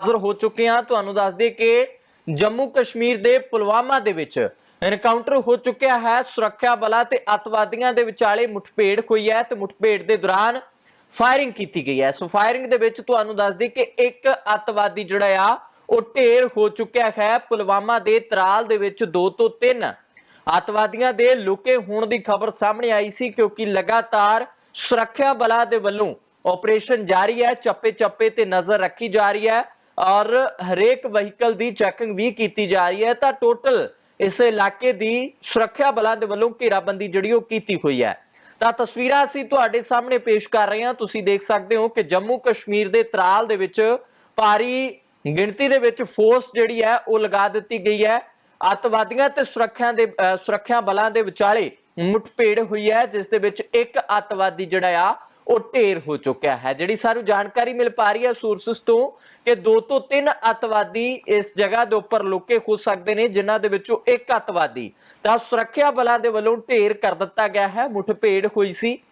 ਹਾਜ਼ਰ ਹੋ ਚੁੱਕੇ ਹਾਂ। ਤੁਹਾਨੂੰ ਦੱਸ ਦਈਏ ਕਿ ਜੰਮੂ ਕਸ਼ਮੀਰ ਦੇ ਪੁਲਵਾਮਾ ਦੇ ਵਿੱਚ ਐਨਕਾਊਂਟਰ ਹੋ ਚੁੱਕਿਆ ਹੈ। ਸੁਰੱਖਿਆ ਬਲਾਂ ਤੇ ਅੱਤਵਾਦੀਆਂ ਦੇ ਵਿਚਾਲੇ ਮੁਠਭੇੜ ਹੋਈ ਹੈ ਤੇ ਮੁਠਭੇੜ ਦੇ ਦੌਰਾਨ ਫਾਇਰਿੰਗ ਕੀਤੀ ਗਈ ਹੈ। ਸੋ ਫਾਇਰਿੰਗ ਦੇ ਵਿੱਚ ਤੁਹਾਨੂੰ ਦੱਸ ਦਈਏ ਕਿ ਇੱਕ ਅੱਤਵਾਦੀ ਜਿਹੜਾ ਆ, ਉਹ ਢੇਰ ਹੋ ਚੁੱਕਿਆ ਹੈ। ਪੁਲਵਾਮਾ ਦੇ ਤਰਾਲ ਦੇ ਵਿੱਚ ਦੋ ਤੋਂ ਤਿੰਨ ਅੱਤਵਾਦੀਆਂ ਦੇ ਲੁਕੇ ਹੋਣ ਦੀ ਖਬਰ ਸਾਹਮਣੇ ਆਈ ਸੀ ਕਿਉਂਕਿ ਲਗਾਤਾਰ ਸੁਰੱਖਿਆ ਬਲਾਂ ਦੇ ਵੱਲੋਂ ਆਪਰੇਸ਼ਨ ਜਾਰੀ ਹੈ ਚੱਪੇ ਚੱਪੇ ਤੇ ਨਜ਼ਰ ਰੱਖੀ ਜਾ ਰਹੀ ਹੈ। ਔਰ ਹਰੇਕ ਵਹੀਕਲ ਦੀ ਚੈਕਿੰਗ ਵੀ ਕੀਤੀ ਜਾ ਰਹੀ ਹੈ, ਤਾਂ ਟੋਟਲ ਇਸ ਇਲਾਕੇ ਦੀ ਸੁਰੱਖਿਆ ਬਲਾਂ ਦੇ ਵੱਲੋਂ ਘੇਰਾਬੰਦੀ ਜਿਹੜੀ ਉਹ ਕੀਤੀ ਹੋਈ ਹੈ। ਤਾਂ ਤਸਵੀਰਾਂ ਅਸੀਂ ਤੁਹਾਡੇ ਸਾਹਮਣੇ ਪੇਸ਼ ਕਰ ਰਹੇ ਹਾਂ। ਤੁਸੀਂ ਦੇਖ ਸਕਦੇ ਹੋ ਕਿ ਜੰਮੂ ਕਸ਼ਮੀਰ ਦੇ ਤਰਾਲ ਦੇ ਵਿੱਚ ਭਾਰੀ ਗਿਣਤੀ ਦੇ ਵਿੱਚ ਫੋਰਸ ਜਿਹੜੀ ਹੈ, ਉਹ ਲਗਾ ਦਿੱਤੀ ਗਈ ਹੈ। ਅੱਤਵਾਦੀਆਂ ਤੇ ਸੁਰੱਖਿਆ ਦੇ ਸੁਰੱਖਿਆ ਬਲਾਂ ਦੇ ਵਿਚਾਲੇ ਮੁੱਠਭੇੜ ਹੋਈ ਹੈ, ਜਿਸ ਦੇ ਵਿੱਚ ਇੱਕ ਅੱਤਵਾਦੀ ਜਿਹੜਾ ਆ ਉਹ ਢੇਰ ਹੋ ਚੁੱਕਿਆ ਹੈ। ਜਿਹੜੀ ਸਾਨੂੰ ਜਾਣਕਾਰੀ ਮਿਲ ਪਾ ਰਹੀ ਹੈ ਸੋਰਸਸ ਤੋਂ ਕਿ ਦੋ ਤੋਂ ਤਿੰਨ ਅੱਤਵਾਦੀ ਇਸ ਜਗ੍ਹਾ ਦੇ ਉੱਪਰ ਲੁਕੇ ਹੋ ਸਕਦੇ ਨੇ, ਜਿਨ੍ਹਾਂ ਦੇ ਵਿੱਚੋਂ ਇੱਕ ਅੱਤਵਾਦੀ। ਤਾਂ ਸੁਰੱਖਿਆ ਬਲਾਂ ਦੇ ਵੱਲੋਂ ਢੇਰ ਕਰ ਦਿੱਤਾ ਗਿਆ ਹੈ। ਮੁੱਠਭੇੜ ਹੋਈ ਸੀ।